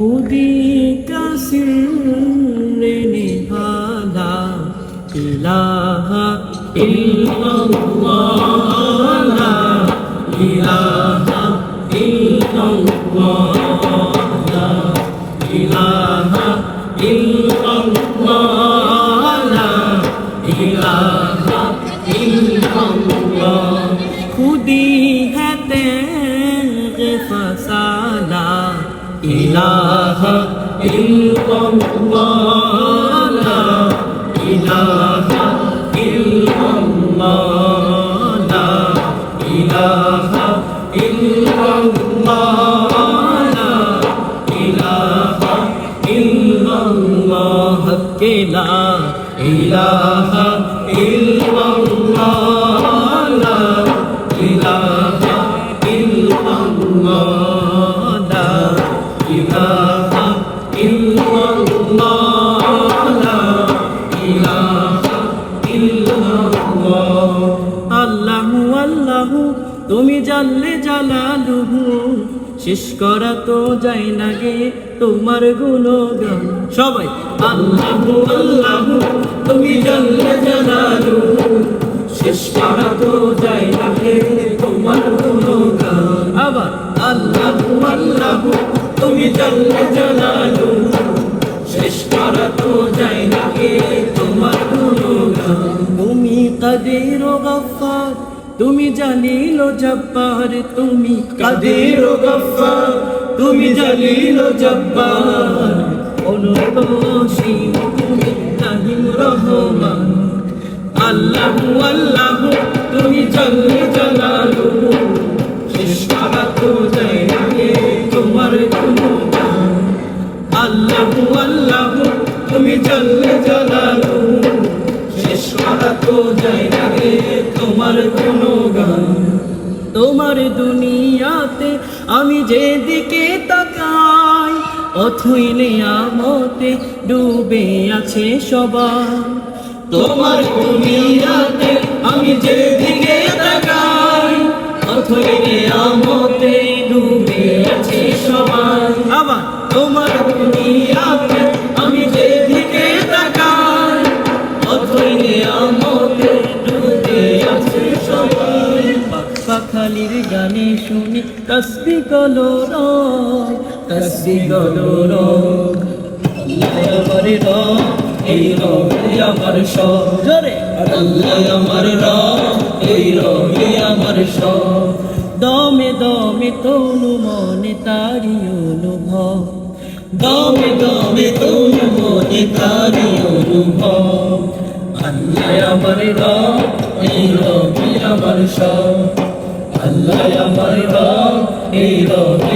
هديت سر هذا إله إلا الله لا إله إلا الله لا إله إلا الله لا إله إلا الله خدي هتغ فسالا إله إله إلا الله لا إله আল্লাহু আল্লাহু, তুমি জানলে জালালুহু। শেষ করা তো যায় না গে তোমার গুণগান। সবাই, আল্লাহু আল্লাহু, তুমি জানলে জালালুহু। শেষ করা তো যায় না গে তোমার গুণগান। আবার, আল্লাহু আল্লাহু, তুমি জানলে জালালুহু। শেষ করা তো যায় কাদের গফার তুমি জালিল জব্বার, তুমি কাদের গফার তুমি জালিল জব্বার। অনুরোশীম তুমি তাহিম রহমান, আল্লাহু আল্লাহু, তুমি জল্লে জালালু। তোমার আল্লাহু আল্লাহু, তুমি জল্লে জালালু। শেষ তো গুণগান তোমার দুনিয়াতে আমি যেদিকে তাকাই অথই নিয়ামতে ডুবে আছে সবাই। তোমার দুনিয়াতে আমি যেদিকে তাকাই অথই নিয়ামতে ডুবে আছে সবাই। আবার তোমার পাখালির গানে শুনি। তসবি গলো রং, তসবি গলো রং। এই রং আমার আল্লাহ আমার এই রং আমার সব দমে দমে তনু মনে তারি অনুভব। দমে দমে তনু মনে তারি অনুভব। আল্লাহ আমার রং, এই রং আমার সব আমার রং এই রং আমার সব